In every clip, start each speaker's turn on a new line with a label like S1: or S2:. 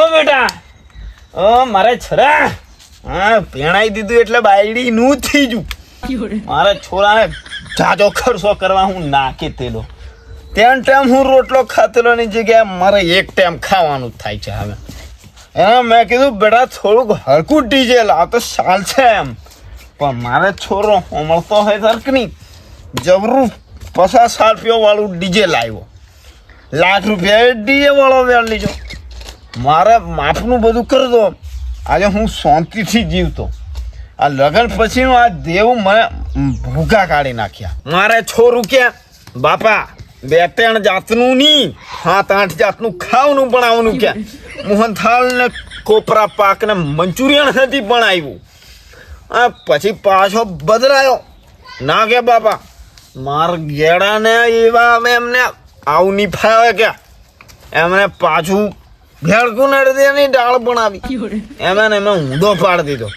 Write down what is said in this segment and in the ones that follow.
S1: ઓ બેટા. ઓ, મારે છરા. હા પેણાઈ દીધું એટલે બાયડી નું થઈ જુ મારા છોરાને જાજો ખર્ચો કરવા હું નાખી તેલો. તેમ ટાઈમ હું રોટલો ખાતેલો ની જગ્યાએ મારે એક ટાઈમ ખાવાનું થાય છે હવે. એના મેં કીધું, બેટા, થોડુંક હરકું ડીજે લાવ, તો ચાલશે એમ. પણ મારે છોરો હમણતો હોય નહીં. જબરું પચાસ રૂપિયા વાળું ડીજે લાવ્યો. લાખ રૂપિયા ડીજે વાળો વેળ લીધો. મારે માપનું બધું કરી દો. આજે હું શાંતિથી જીવતો. આ લગ્ન પછીનું આ દેવ મને ભૂખા કાઢી નાખ્યા. મારે છોરું ક્યાં બાપા, બે ત્રણ જાતનું નહીં, સાત આઠ જાતનું ખાવાનું બનાવવાનું ક્યાં મોહનથાળ ને કોપરા પાક ને મંચુરિયન નથી બનાવ્યું. આ પછી પાછો બદલાયો. ના કે બાપા, માર ગેડાને એવા એમને આવું નહીં ફાવે કે, એમને પાછું ભેળકું નડદેની ડાળ બનાવી. એમાં ને એમાં ઊંધો પાડી દીધો.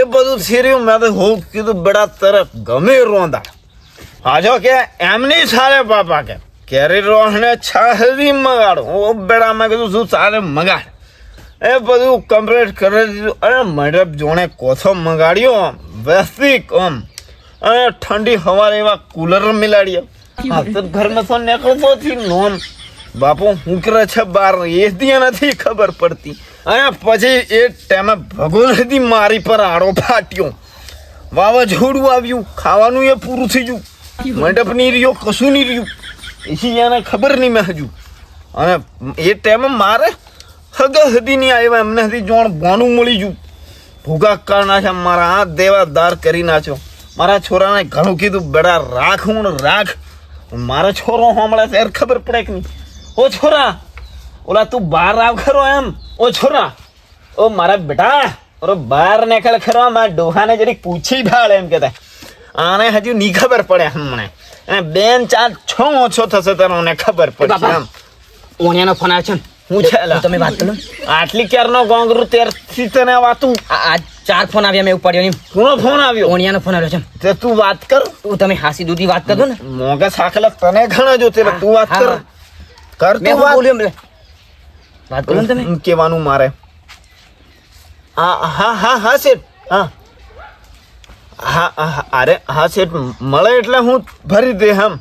S1: એ બધું થીર્યું મેં તો હું કીધું બેડા તરફ ગમે રોંદા હાજો કે એમની સારે પાપા કે કેરી રોહને છાહરી મગાડો. ઓ બેડા મેં કીધું શું સારે મગાડ. એ બધું કમ્પ્લીટ કરી દીધું અને મંડપ જોણે કોથો મગાડ્યો વ્યસ્તિક આમ. અને ઠંડી હવા એવા કુલર મિલાડ્યો. ઘરમાં તો નીકળતો થી નોમ. બાપુ, હું કરે છે બાર? એ દી નથી ખબર પડતી. અને પછી એ ટાઈમે ભગોળથી મારી પર આડો ફાટ્યો. વાવાઝોડું આવ્યું. ખાવાનું એ પૂરું થઈ ગયું. મંડપ નહીં રહ્યો, કશું નહીં રહ્યું. એથી એને ખબર નહીં મેં હજુ. અને એ ટાઈમે મારે હગ હદી નહીં આવ્યા. એમને હજી જોણ ભોનું મળી ગયું. ભૂગા કાઢ નાખ્યા. મારા હાથ દેવાદાર કરી નાખ્યો. મારા છોરાને ઘણું કીધું બેડા રાખ, હું રાખ. મારા છોરો હમણાં ત્યારે ખબર પડે કે નહીં? ઓ છોરા ઓલા તું બહાર આવ ખરો એમ. ઓ છોરા ઓ મારા બેટા ઓરો બહાર નીકળ ખરો મારા ડોહાને જરીક પૂછી ભાળ એમ કહેતા. આને હજુ નહીં ખબર પડે હમણે. અને બેન ચાર છ ઓછો થશે તને મને ખબર
S2: પડે
S1: એમ.
S2: ઓણિયાનો ફોન આવ્યો છે
S1: હું છે
S2: તમે વાત કરો.
S1: આટલી ક્યારનો ગોંગરું તેરથી તને વાતું?
S2: આ ચાર ફોન આવ્યા મેં ઉપાડ્યો નહીં.
S1: કોનો ફોન આવ્યો?
S2: ઓણિયાનો ફોન આવ્યો છે
S1: તે તું વાત કર.
S2: તું તમે હાસી દૂધી વાત કરો ને.
S1: મોગા સાખલા તને ઘણા જોતે તું વાત કર. કર તું વાત.
S2: બોલ્યો એમ લે. વાત કરો તમે.
S1: કહેવાનું મારે. હા હા હા હા શેઠ હા. હા અરે હા શેઠ મળે એટલે હું ભરી દે હમ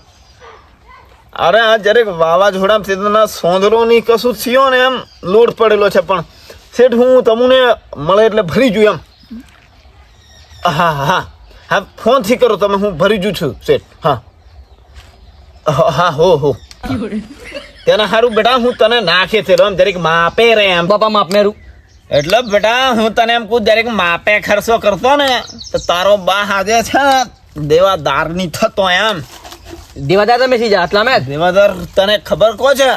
S1: અરે આ જરેક વાવાઝોડા તેના સોંદરો ની કશું થયો ને એમ લોડ પડેલો છે પણ શેઠ હું તમને મળે એટલે ભરી જુ એમ. હા હા હા ફોનથી કરો તમે હું ભરી જુ છું શેઠ હા. હા હા, હો હો. તેના સારું બેટા હું તને નાખે થયેલો એમ દરેક માપે રે એમ.
S2: બાપા માપ મેરું.
S1: એટલે બેટા હું તને એમ કહું દરેક માપે ખર્ચો કરતો ને તો તારો બા હાજે છે દેવાદારની થતો એમ.
S2: દેવાદાર તમે સી જા આટલા મેં?
S1: દેવાદાર તને ખબર કો છે?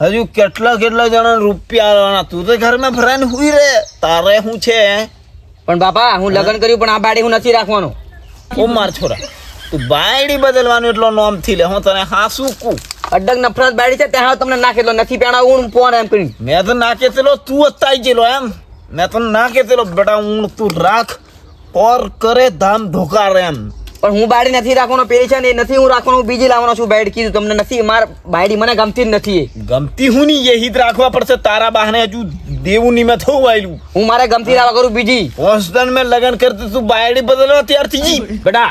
S1: હજુ કેટલા કેટલા જણા રૂપિયા આલવાના? તું તો ઘરમાં ભરાઈને હુઈ રે. તારે શું છે?
S2: પણ બાપા હું? લગ્ન કર્યું પણ આ બાડી હું નથી રાખવાનું.
S1: ઓ માર છોરા. તું બાયડી બદલવાનું એટલો નોમથી લે. હું તને હા શું કું
S2: અડગ નફરત બાયડી છે ત્યાં તમને નાખેલો નથી પેણા ઊણ ફોન એમ કરી
S1: મેં તો નાખે તેલો તું અત્તાઈ ગયેલો એમ. મેં તો નાખે તેલો બેટા ઊણ તું રાખ. ઓર કરે ધામ ધોકાર એમ.
S2: પણ હું બાડી નથી રાખવાનો પેલી છે ને એ નથી હું રાખવાનો હું બીજી લાવવાનો છું. બેડ કીધું તમને નથી માર બાયડી મને ગમતી જ નથી
S1: ગમતી હું નહીં એ હિત રાખવા પડશે. તારા બહાને હજુ દેવું નહીં મેં થવું આયલું
S2: હું મારે ગમતી રાખવા કરું બીજી.
S1: હોસ્ટન મેં લગન કરતી તું બાયડી બદલવા ત્યારથી જી. બેટા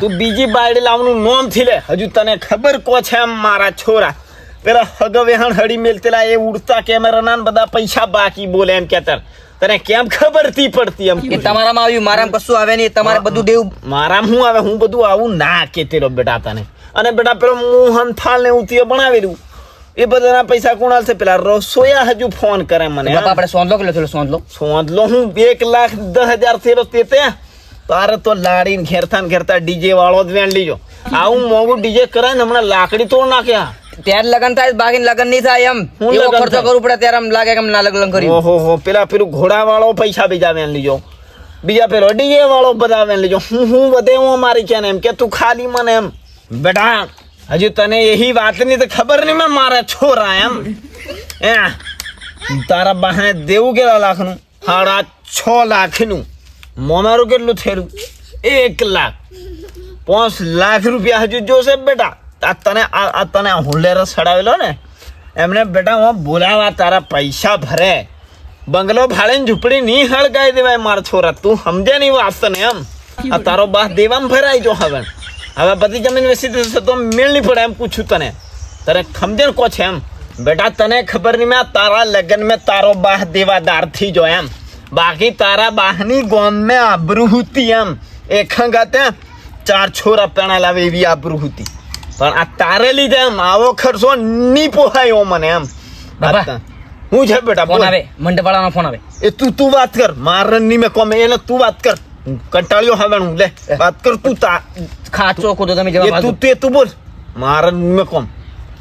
S1: તું બીજી બાયડી લાવવાનું નોમથી લે. હજુ તને ખબર કો છે એમ મારા છોરા. પેલા હગવેહણ વેહણ હડી મેલતેલા એ ઉડતા કેમેરાના બધા પૈસા બાકી બોલે એમ કેતર તને કેમ ખબરથી પડતી એમ?
S2: એ તમારામાં આવ્યું મારામાં કશું આવે નહીં તમારે બધું દેવું.
S1: મારામાં હું આવે? હું બધું આવું ના કેતેલો બેટા તને. અને બેટા પેલો મોહન થાલ ને ઉતીએ બનાવેલું એ બધાના પૈસા કોણ આલશે? પેલા રસોયા હજુ ફોન કરે મને
S2: બાપા આપણે સોંધલો કેટલો થયેલો સોંધલો
S1: સોંધલો હું એક લાખ દસ હજાર થયેલો તે તે. તારે તો લાડીને ઘેરતા ને ઘેરતા ડીજે વાળો જ વેણ લીજો. આવું મોંઘું ડીજે કરાય ને હમણાં લાકડી તોડ નાખ્યા
S2: ત્યારે લગન થાય બાકી લગન નહીં થાય એમ.
S1: હું
S2: ખર્ચો? કરવું પડે ત્યારે એમ લાગે કે ના લગન કર્યું
S1: ઓહો હો પેલા પેલું ઘોડા વાળો પૈસા બીજા મેં લીજો. બીજા પેલો ડીજે વાળો બધા મેં લીજો. હું હું બધે હું મારી છે એમ કે તું ખાલી મને એમ. બેટા હજુ તને એહી વાતની તો ખબર નહીં મેં મારા છોરા એમ. એ તારા બહાને દેવું કેટલા લાખનું? સાડા છ લાખનું. મોમારું કેટલું થયેલું? એક લાખ. પાંચ લાખ રૂપિયા હજુ જોશે બેટા. આ તને આ તને હુલેર સડાવેલો ને? એમને બેટા, હું બોલાવા તારા પૈસા ભરે. બંગલો ભાડીને ઝૂંપડી નહીં હળગાઈ દેવાય માર છોરા. તું સમજે નહીં વાત તને એમ? આ તારો બા દેવામાં ભરાઈ જો હવે. હવે બધી જમીન વેચી દેશે તો મેળ નહીં પડે એમ પૂછું તને. તને સમજે કો છે એમ? બેટા, તને ખબર નહીં મેં તારા લગ્ન મેં તારો બાહ દેવાદારથી જો એમ. બાકી તારા બાહની ગોમ મેં આબરૂ હતી એમ. એખંગાતે ચાર છોરા પેણા લાવે એવી આબરૂ હતી. પણ આ તારે લીધે એમ આવો ખર્ચો ની પોહાયો મને એમ.
S2: બાપા.
S1: હું છે બેટા
S2: ફોન. આવે મંડપવાળાનો ફોન આવે.
S1: એ તું તું વાત કર. મારે ની મેં કોમે એને તું વાત કર. હું કંટાળ્યો હવે હું લે. વાત કર તું તા.
S2: ખાચો ખોટો તમે જવાબ
S1: તું તે તું બોલ. મારે મેં કોમ.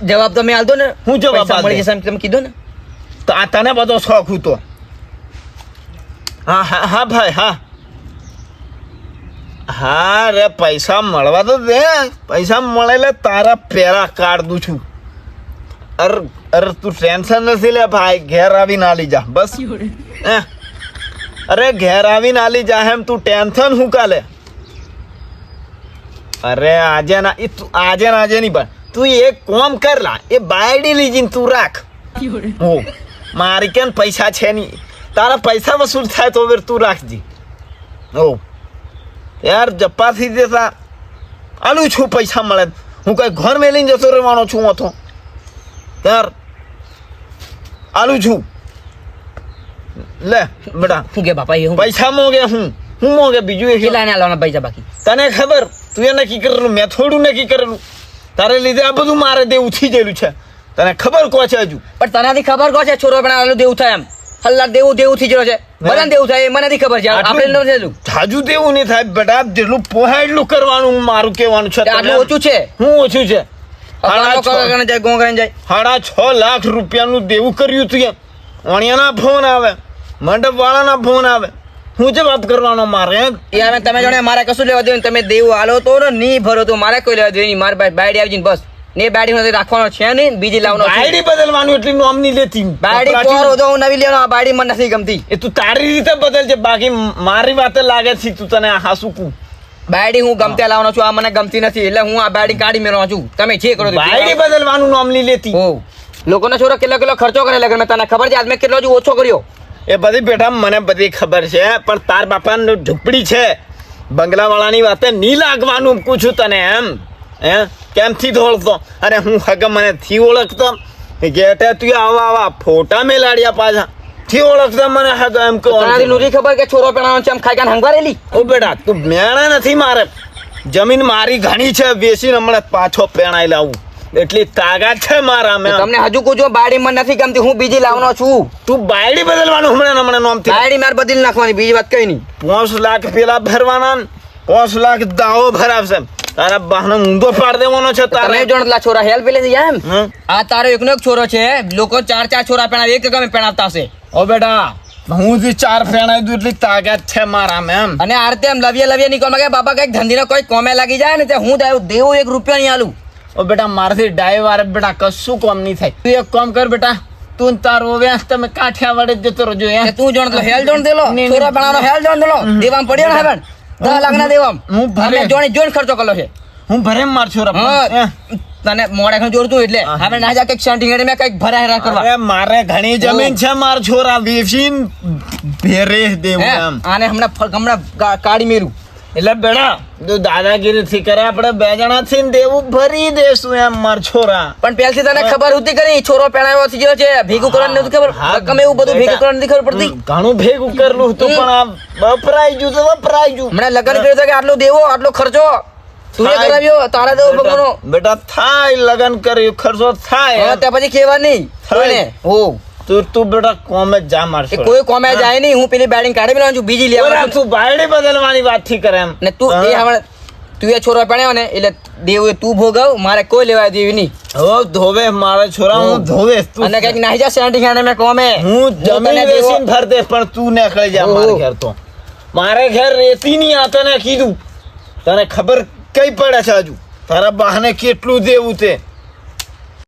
S2: જવાબ તમે આલ દો ને.
S1: હું જવાબ
S2: મળી જશે તમે કીધું ને.
S1: તો આ તને બધો શોખ હતો હા હા હા ભાઈ હા. હા રે પૈસા મળવા તો દે. પૈસા મળે એટલે તારા પેરા કાઢ દઉં છું. અર અરે તું ટેન્શન નથી લે ભાઈ ઘેર આવીને આલી જા. બસ. હે? અરે ઘેર આવીને આલી જા એમ તું ટેન્શન શું કાલે? અરે આજે ના એ તું આજે ના આજે નહીં પણ તું એક કોમ કર લા એ બાયડી લીજીને તું રાખ. હો મારી કેમ પૈસા છે નહીં. તારા પૈસા વસૂલ થાય તો તું રાખજી. હો. યાર જપ્પાથી દેતા આલું છું પૈસા મળે. હું કઈ ઘર મેલીને જતો રહેવાનો છું હતો યાર આલું છું. લે બેટા
S2: શું કે બાપા એ હું?
S1: પૈસા મોગે હું? હું મોગે બીજું એ
S2: કેટલા આલવાના પૈસા બાકી?
S1: તને ખબર? તું એ નક્કી કરેલું? મેં થોડું નક્કી કરેલું. તારે લીધે આ બધું મારે દેવું થઈ ગયેલું છે. તને ખબર કો છે હજુ?
S2: પણ તનાથી ખબર કો છે? છોરો પણ આલું દેવું થાય એમ. હલ્લા દેવું દેવું થઈ ગયો છે. બધાને દેવું થાય મને નથી ખબર છે. આપણે નથી.
S1: જાજુ દેવું નહીં થાય બેટા જેટલું પોહાય એટલું કરવાનું મારું કહેવાનું છે
S2: આટલું ઓછું છે?
S1: હું ઓછું છે. સાડા છ- લાખ રૂપિયાનું દેવું કર્યું તું એમ. વણિયાના ફોન આવે મંડપ વાળાના ફોન આવે. હું જે વાત કરવાનો મારે
S2: યાર તમે જોડે મારે કશું લેવા દેવું તમે દેવું હાલો તો ને નહીં ભરો તો મારે કોઈ લેવા દેવું નહીં. મારે બાયડી આવી જઈને બસ. ને બાડી નથી રાખવાનો છે નહીં બીજી લાવવાનો છે.
S1: બાયડી બદલવાનું એટલી નોમ નહીં લેતી કપડાથી-
S2: કોર હોતો હું નવી લેવાનો આ બાયડી મને નથી ગમતી.
S1: એ તું તારી રીતે બદલજે બાકી મારી વાતે લાગે છે તું તને હાસુ કુ.
S2: બાયડી હું ગમતે લાવવાનો છું આ મને ગમતી નથી એટલે હું આ બાયડી કાઢી મેળવાનો છું. તમે જે કરો તે.
S1: બાયડી બદલવાનું નોમ નહીં લેતી.
S2: લોકોનો છોરો કેટલો કેટલો ખર્ચો કરે લગ્ન તને ખબર છે આજ મેં કેટલો જ ઓછો કર્યો.
S1: એ બધી બેટા મને બધી ખબર છે પણ તાર બાપાનું ઝૂંપડી છે. બંગલાવાળાની વાતે નહીં લાગવાનું પૂછું તને એમ. હે? કેમથી દોડતો અને હું હગમ મને થી ઓળખતો. ગેટે તું આવા આવા ફોટા મેલાડ્યા પાછા. થી ઓળખતો મને હગ એમ
S2: તનાથી
S1: તારી
S2: નૂરી ખબર કે છોરો પેણા છે એમ ખાઈ ખાઈને હંગવારેલી
S1: ઓ બેટા તું મેણા નથી મારે. જમીન મારી ઘણી છે વેચીને હમણાં પાછો પેણાઈ લાવું. એટલી તાકાત છે મારા મેં
S2: તમને હજુ કુજો બાયડી મને નથી ગમતી હું બીજી લાવવાનો છું.
S1: તું બાયડી બદલવાનું હમણાં હમણાં નોમથી
S2: બાયડી મારે બદલી નાખવાની બીજી વાત કઈ નહીં.
S1: પાંચ લાખ પેલા ભરવાના પાંચ લાખ દાવો ભરાવશે. તારા બહાનો ઊંધો પાડ દેવાનો છે તારે.
S2: જો પેલા છોરા હેલ્પ લે છે એમ? આ તારો એકનો એક છોરો છે. લોકો ચાર ચાર છોરા પેણાવે એક ગમે પેણાવતા હશે.
S1: ઓ બેટા. હું જે ચાર ફેણાઈ દઉં એટલી તાકાત છે મારા મેમ
S2: અને આ રીતે એમ લવીએ લવિયે નીકળવા કે બાપા કંઈક ધંધીનો કોઈ કોમે લાગી જાય ને તે હું દેવું દેવું એક રૂપિયો નહીં આલું.
S1: ઓ બેટા મારાથી ડાય વારે બેટા કશું કોમ નહીં થાય. તું એક કોમ કર બેટા. તું તારો વ્યાસ તમે કાઠિયા વડે જ જતો રહેજો
S2: તું જોણ તો હેલ જોણ દેલો. છોરા. પેણાનો હેલ જોણ દેલો. દેવામ પડ્યો ને હવે. દસ લાખ ના દેવા
S1: હું ભરે.
S2: જોડે જોણી ખર્ચો કર્યો છે.
S1: હું ભરે માર છોરા
S2: તને મોડે જોડતું એટલે. હવે ના જા કંઈક શાંતિ મેં કંઈક ભરાય રા કરવા.
S1: અરે મારે ઘણી જમીન છે માર છોરા. વેચીને ભેરે દેવું?
S2: આને હમણાં હમણાં કાઢી મેરું
S1: એટલે બેડા તું દાદાગીરી થી કરે આપણે બે જણા થી દેવું ભરી દેશું એમ માર છોરા.
S2: પણ પેલથી તને ખબર હતી કરી છોરો પેણાયો થઈ ગયો છે ભેગું કરવાની નથી ખબર ગમે એવું બધું ભેગું. કરવાની નથી ખબર પડતી?
S1: ઘણું ભેગું કરેલું હતું પણ આ વપરાઈ ગયું તો વપરાઈ ગયું.
S2: મને લગન કર્યું તો કે આટલો દેવો આટલો ખર્ચો તું એ
S1: થાય.
S2: કરાવ્યો તારા દેવો ભગવાનો
S1: બેટા- થાય લગન કર્યું ખર્ચો થાય
S2: ત્યાં પછી કહેવા નહીં. કોઈને? હો.
S1: તું તું બેટા કોમે જ જા માર
S2: કોઈ કોમે જાય નહીં હું પેલી બેડિંગ કાઢી મેળવાનું છું બીજી છું.
S1: તું બાયડી બદલવાની વાતથી કરે એમ.
S2: ને તું એ. તું એ છોરો પહેણ્યો ને એટલે દેવું તું ભોગવ મારે કોઈ લેવા દેવી નહીં.
S1: હો ધોવે મારા છોરા હું ધોવે તું
S2: અને કંઈક નાહી જા સેન્ટી ખાને મેં કોમે.
S1: હું જમીન વેચીને ભર દે પણ તું નીકળી જા
S2: ઓહો.
S1: ઘર તો. મારે ઘર રેતી નહીં આ તને કીધું. તને ખબર કઈ પડે છે હજુ? તારા બહાને કેટલું દેવું તે?